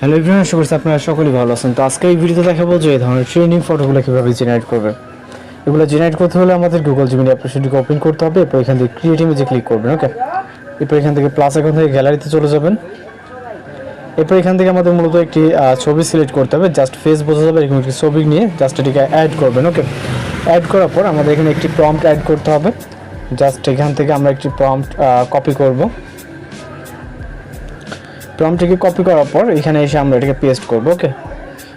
Hello everyone আশা করছি আপনারা সকলেই ভালো আছেন। তো আজকে এই ভিডিওতে দেখাবো যে এই ধরনের ট্রেনিং ফটোগুলো কীভাবে জেনারেট করবে এগুলো জেনারেট করতে হলে আমাদের গুগল জিমিনি অ্যাপ্লিকেশনটিকে ওপেন করতে হবে, এরপর এখান থেকে ক্রিয়েট ইমেজে ক্লিক করবেন ওকে এরপর এখান থেকে প্লাস এখন থেকে গ্যালারিতে চলে যাবেন। এরপর এখান থেকে আমাদের মূলত একটি ছবি সিলেক্ট করতে হবে জাস্ট ফেস বোঝা যাবে, এরকম একটি ছবি নিয়ে জাস্ট এটিকে অ্যাড করবেন ওকে অ্যাড করার পর আমাদের এখানে একটি প্রম্পট অ্যাড করতে হবে। জাস্ট এখান থেকে আমরা একটি প্রম্পট কপি করব। প্রম্পটিকে কপি করার পর এখানে এসে আমরা এটাকে পেস্ট করব ওকে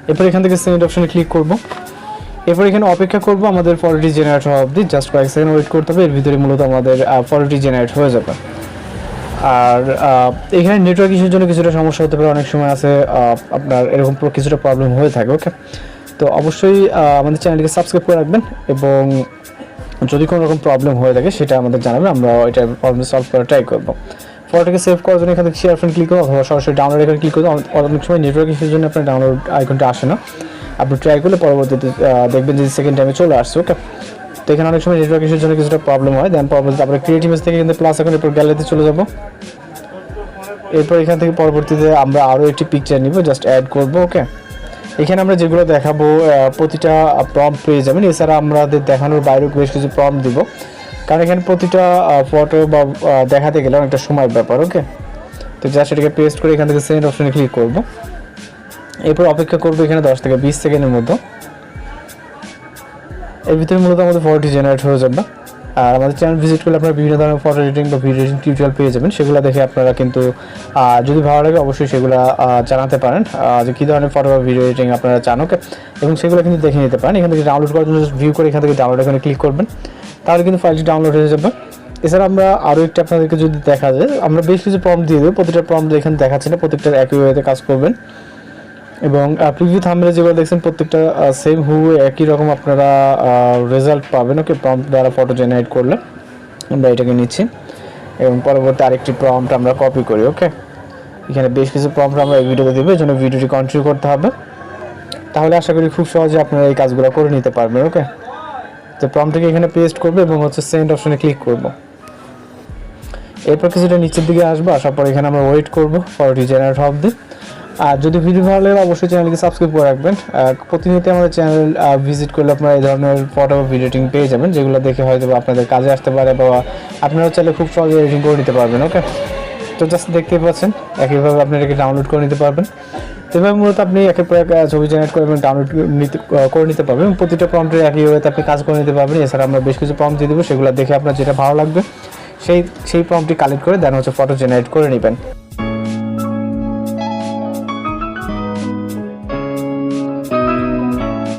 এরপর এখান থেকে সেন্ড অপশনে ক্লিক করব। এরপর এখানে অপেক্ষা করব আমাদের ফটোটি জেনারেট হওয়া অবধি জাস্ট কয়েক সেকেন্ড ওয়েট করতে হবে, এর ভিতরে মূলত আমাদের ফটোটি জেনারেট হয়ে যাবে। আর এখানে নেটওয়ার্ক ইস্যুর জন্য কিছুটা সমস্যা হতে পারে, অনেক সময় আছে আপনার এরকম কিছুটা প্রবলেম হয়ে থাকে ওকে তো অবশ্যই আমাদের চ্যানেলটিকে সাবস্ক্রাইব করে রাখবেন এবং যদি কোনো রকম প্রবলেম হয়ে থাকে, সেটা আমাদের জানাবেন, আমরা এটা প্রবলেম সলভ করার ট্রাই করব। ফটোকে সেভ করার জন্য এখান থেকে শেয়ার ফ্রেন্ড ক্লিক করব অথবা সরাসরি ডাউনলোড এখানে ক্লিক করব অনেক সময় নেটওয়ার্ক ইস্যুর জন্য আপনার ডাউনলোড আইকনটা আসে না। আপনি ট্রাই করলে পরবর্তীতে দেখবেন যে সেকেন্ড টাইমে চলে আসছে ওকে তো এখানে অনেক সময় নেটওয়ার্ক ইস্যুর জন্য কিছুটা প্রবলেম হয়। দেন পরবর্তীতে আমরা ক্রিয়েট ইমেজ থেকে কিন্তু প্লাস এখন এরপর গ্যালারিতে চলে যাব। এরপর এখান থেকে পরবর্তীতে আমরা আরও একটি পিকচার নিব জাস্ট অ্যাড করব ওকে এখানে আমরা যেগুলো দেখাবো প্রতিটা প্রম পেয়ে যাবেন। এছাড়া আমাদের দেখানোর বাইরেও বেশ কিছু প্রম দিব। কারণ এখানে প্রতিটা ফটো বা দেখাতে গেলে অনেকটা সময়ের ব্যাপার ওকে তো জাস্ট এটাকে পেস্ট করে এখান থেকে সেন্ড অপশনে ক্লিক করব। এরপর অপেক্ষা করব এখানে দশ থেকে বিশ সেকেন্ডের মতো এর ভিতরে মূলত আমাদের ফটোটি জেনারেট হয়ে যাবে। আর আমাদের চ্যানেল ভিজিট করলে আপনারা বিভিন্ন ধরনের ফটো এডিটিং বা ভিডিও এডিটিং টিউটোরিয়াল পেয়ে যাবেন। সেগুলো দেখে আপনারা কিন্তু যদি ভালো লাগে অবশ্যই সেগুলো জানাতে পারেন। যে কী ধরনের ফটো বা ভিডিও এডিটিং আপনারা চান ওকে এবং সেগুলো কিন্তু দেখে নিতে পারেন। এখান থেকে ডাউনলোড করার জন্য ভিউ করে এখান থেকে ডাউনলোড এখানে ক্লিক করবেন। তাহলে কিন্তু ফাইলটি ডাউনলোড হয়ে যাবে। এছাড়া আমরা আরও একটি আপনাদেরকে যদি দেখা যায়, আমরা বেশ কিছু প্রম দিয়ে দেবো। প্রতিটা প্রম এখানে দেখাচ্ছে না প্রত্যেকটার একই ওয়েতে কাজ করবেন। এবং প্রিভিউ থাম্বনেলে যেগুলো দেখছেন, প্রত্যেকটা সেম হু একই রকম আপনারা রেজাল্ট পাবেন। ওকে প্রম্পট দ্বারা ফটো জেনারেট করলে আমরা এটাকে নিচ্ছি। এবং পরবর্তী আরেকটি প্রম্পট আমরা কপি করি ওকে এখানে বেশ কিছু প্রম্পট আমরা এই ভিডিওতে দেবো এই জন্য ভিডিওটি কন্টিনিউ করতে হবে। তাহলে আশা করি খুব সহজে আপনারা এই কাজগুলো করে নিতে পারবেন ওকে তো প্রম্পটকে এখানে পেস্ট করব এবং হচ্ছে সেন্ড অপশনে ক্লিক করব। এরপর কিছুটা নিচের দিকে আসব, আসার পর এখানে আমরা ওয়েট করব ফটোটি জেনারেট অবধি আর যদি ভিডিও ভালো লাগে, অবশ্যই চ্যানেলকে সাবস্ক্রাইব করে রাখবেন। প্রতিনিয়ত আমাদের চ্যানেল ভিজিট করলে আপনারা এই ধরনের ফটো বা ভিডিওটিং পেয়ে যাবেন, যেগুলো দেখে হয়তো আপনাদের কাজে আসতে পারে বা আপনারা চাইলে খুব সহজে এডিটিং করে নিতে পারবেন ওকে তো জাস্ট দেখতেই পাচ্ছেন, একইভাবে আপনারা এটাকে ডাউনলোড করে নিতে পারবেন। এভাবে মূলত আপনি একের পর এক ছবি জেনারেট করে এবং ডাউনলোড করে নিতে পারবেন এবং প্রতিটা প্রম্পটের একই ওয়েতে আপনি কাজ করে নিতে পারবেন। এছাড়া আমরা বেশ কিছু প্রম্পট দিয়ে দেবো, সেগুলো দেখে আপনার যেটা ভালো লাগবে, সেই সেই প্রম্পটি কালেক্ট করে দেন হচ্ছে ফটো জেনারেট করে নেবেন।